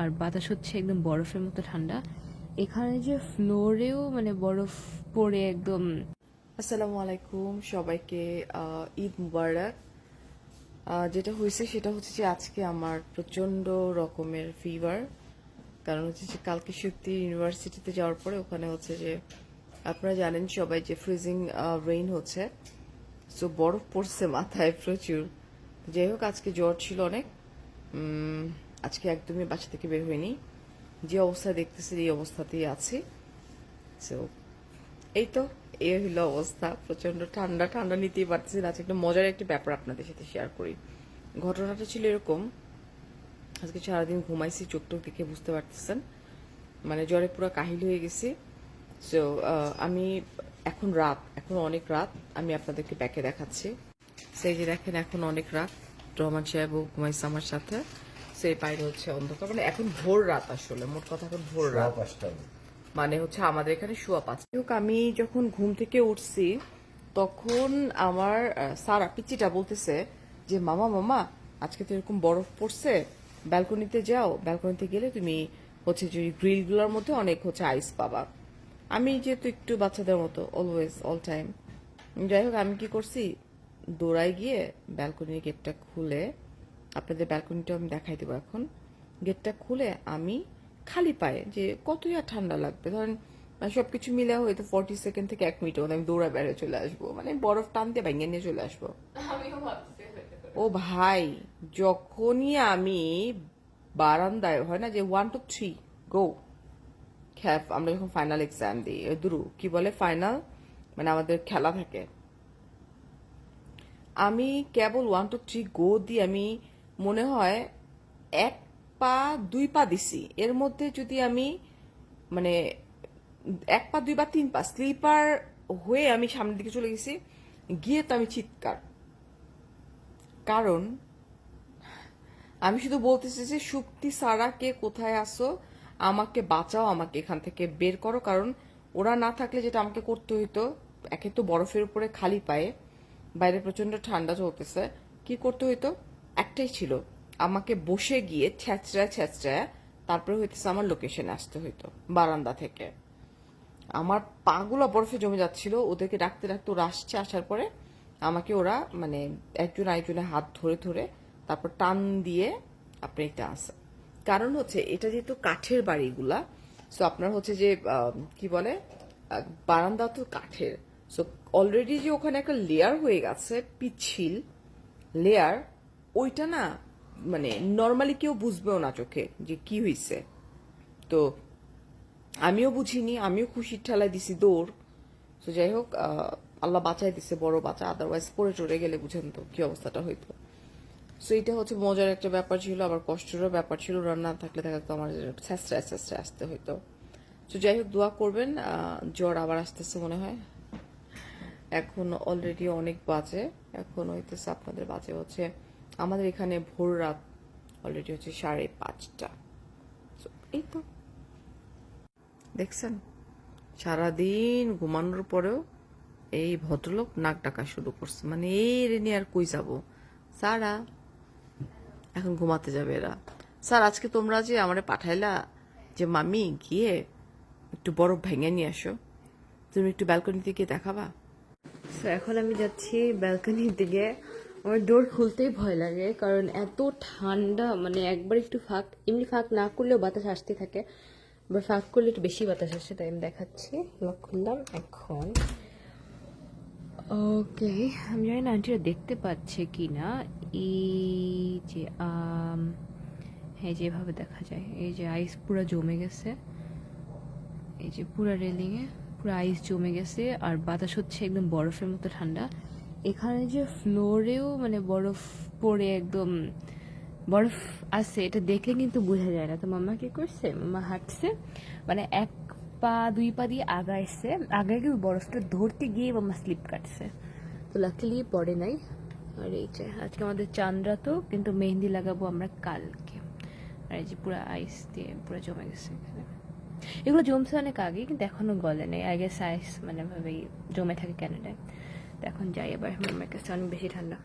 আর বাতাস হচ্ছে একদম বরফের মতো ঠান্ডা। এখানে যে ফ্লোরেও মানে বরফ পড়ে একদম। আসসালামু আলাইকুম, সবাইকে ঈদ মুবারক। যেটা হয়েছে সেটা হচ্ছে যে আজকে আমার প্রচণ্ড রকমের ফিভার কারণ হচ্ছে যে কালকে সত্যি ইউনিভার্সিটিতে যাওয়ার পরে ওখানে হচ্ছে যে আপনারা জানেন সবাই যে ফ্রিজিং রেইন হচ্ছে। সো বরফ পড়ছে মাথায় প্রচুর। যাই হোক, আজকে জ্বর ছিল অনেক। আজকে একদমই বাসা থেকে বের হয়নি যে অবস্থা দেখতেছি, এই অবস্থাতেই আছি। সো এই তো, এই হলো অবস্থা। প্রচণ্ড ঠান্ডা ঠান্ডা নিতেই পারতেছি না। আজকে একটা মজার একটা ব্যাপার আপনাদের সাথে শেয়ার করি। ঘটনাটা ছিল এরকম, আজকে সারাদিন ঘুমাইছি, চোখ টোক দেখে বুঝতে পারতেছেন। মানে জ্বরে পুরো কাহিল হয়ে গেছি। সো আমি এখন রাত, এখন অনেক রাত। আমি আপনাদেরকে ব্যাকে দেখাচ্ছি। সেই যে দেখেন, এখন অনেক রাত। রহমান সাহেবও ঘুমাইছে আমার সাথে। সেই বাইরে হচ্ছে অন্ধকার। মানে এখন ভোর রাত আসলে মোট কথা এখন ভোর রাত। মানে হচ্ছে আমাদের এখানে শুয়া পাঁচ হোক আমি যখন ঘুম থেকে উঠছি তখন আমার সারা পিচিটা বলতেছে যে মামা মামা আজকে তো এরকম বরফ পড়ছে ব্যালকনিতে যাও ব্যালকনিতে গেলে তুমি হচ্ছে যে গ্রিলগুলোর মধ্যে অনেক হচ্ছে আইস পাবা। আমি যেহেতু একটু বাচ্চাদের মতো অলওয়েজ অল টাইম যাই হোক আমি কি করছি দৌড়াই গিয়ে ব্যালকনির গেটটা খুলে আপনাদের ব্যালকনিটা আমি দেখাই দেবো এখন। গেটটা খুলে আমি খালি পায়ে যে কতই আর ঠান্ডা লাগবে ধরেন মানে সবকিছু মিলে হয়তো ফর্টি সেকেন্ড থেকে এক মিনিটের মধ্যে আমি দৌড়া বেড়ে চলে আসব। মানে বরফ টানতে ভেঙে নিয়ে চলে আসব। ও ভাই যখনই আমি বারান্দায় হয় না যে ওয়ান টু থ্রি গো খ্যাপ আমরা যখন ফাইনাল এক্সাম দিই দুরু কি বলে ফাইনাল মানে আমাদের খেলা থাকে। আমি কেবল ওয়ান টু থ্রি গো দিয়ে আমি মনে হয় এক পা, দুই পা দিছি। এর মধ্যে যদি আমি মানে এক পা, দুই পা, তিন পা, স্লিপার হয়ে আমি সামনের দিকে চলে গেছি, গিয়ে তো আমি চিৎকার। কারণ, আমি শুধু বলতেছি যে শুক্তি সারা কে কোথায় আসো আমাকে বাঁচাও, আমাকে এখান থেকে বের করো। কারণ, ওরা না থাকলে যেটা আমাকে করতে হইতো, একে তো বরফের উপরে খালি পায়ে, বাইরে প্রচণ্ড ঠান্ডা চলতেছে, কি করতে হইতো? একটাই ছিল, আমাকে বসে গিয়ে ছ্যাচড়ায় ছ্যাচড়ায় তারপরে হইতেছে আমার লোকেশনে আসতে হইতো, বারান্দা থেকে। আমার পাগুলো বরফে জমে যাচ্ছিল, ওদেরকে ডাকতে ডাকতে ওরা আসছে, আসার পরে আমাকে ওরা মানে একজন আরেকজনের হাত ধরে ধরে তারপর টান দিয়ে আপনি এটা আসে কারণ হচ্ছে এটা যেহেতু কাঠের বাড়িগুলা সো আপনার হচ্ছে যে কি বলে বারান্দা তো কাঠের। সো অলরেডি যে ওখানে একটা লেয়ার হয়ে গেছে, পিচ্ছিল লেয়ার ওইটা না মানে নর্মালি কেউ বুঝবেও না চোখে যে কি হয়েছে তো আমিও বুঝিনি, আমিও খুশির ঠেলায় দিছি দৌড়। তো যাই হোক আল্লাহ বাঁচাই দিছে, বড় বাঁচা আদারওয়াইজ পড়ে চড়ে গেলে বুঝেন তো কি অবস্থাটা হইতো। সো এটা হচ্ছে মজার একটা ব্যাপার ছিল, আবার কষ্টেরও ব্যাপার ছিল, রান্না থাকলে দেখা তো আমার স্যাঁচড়ায় স্যাঁচড়ায় আসতে হইতো। তো যাই হোক, দোয়া করবেন জ্বর আবার আসতেছে মনে হয়। এখন অলরেডি অনেক বাজে, এখন হইতেছে আপনাদের বাজে হচ্ছে আমাদের এখানে ভোর রাত অলরেডি হচ্ছে সাড়ে পাঁচটা। এই তো। দেখছেন? সারাদিন ঘুমানোর পরেও এই ভদ্রলোক নাক ডাকা শুরু করছে। মানে এই রে নিয়ে আর কই যাব? সারা, এখন ঘুমাতে যাবে এরা। স্যার, আজকে তোমরা যে আমারে পাঠাইলা যে মামি গিয়ে একটু বরফ ভেঙে নিয়ে আসো। তুমি একটু ব্যালকনিতে গিয়ে দেখাবা। এখন আমি যাচ্ছি ব্যালকনির দিকে আমার ডোর খুলতেই ভয় লাগে, কারণ এত ঠান্ডা মানে একবার একটু ফাঁক, এমনি ফাঁক না করলেও বাতাস আসতে থাকে, আবার ফাঁক করলে একটু বেশি বাতাস আসে, তাই আমি দেখাচ্ছি লক খুললাম এখন। ওকে আমি জানি না আন্টিরা দেখতে পাচ্ছে কি না এই যে হ্যাঁ যেভাবে দেখা যায়, এই যে আইস পুরো জমে গেছে, এই যে পুরো রেলিংয়ে পুরো আইস জমে গেছে, আর বাতাস হচ্ছে একদম বরফের মতো ঠান্ডা। এখানে যে ফ্লোরেও মানে বরফ পড়ে একদম, বরফ আছে, এটা দেখলে কিন্তু বোঝা যায় না। তো মামা কি করছে? মামা হাঁটছে মানে এক পা, দুই পা দিয়ে আগাইছে। আগায় কিন্তু বরফটা ধরতে গিয়ে মামা স্লিপ কাটছে। তো লাকিলি পড়ে নাই। আর এই যে, আজকে আমাদের চান্দ্রা তো, কিন্তু মেহেন্দি লাগাবো আমরা কালকে। আর এই যে পুরো আইস দিয়ে পুরো জমে গেছে এগুলো জমছে অনেক আগে, কিন্তু এখনও গলে নেই। আগে সাইজ মানে ভাবেই জমে থাকে ক্যানাডায় এখন যাই এবার আমার কাছে অনেক বেশি ঠান্ডা।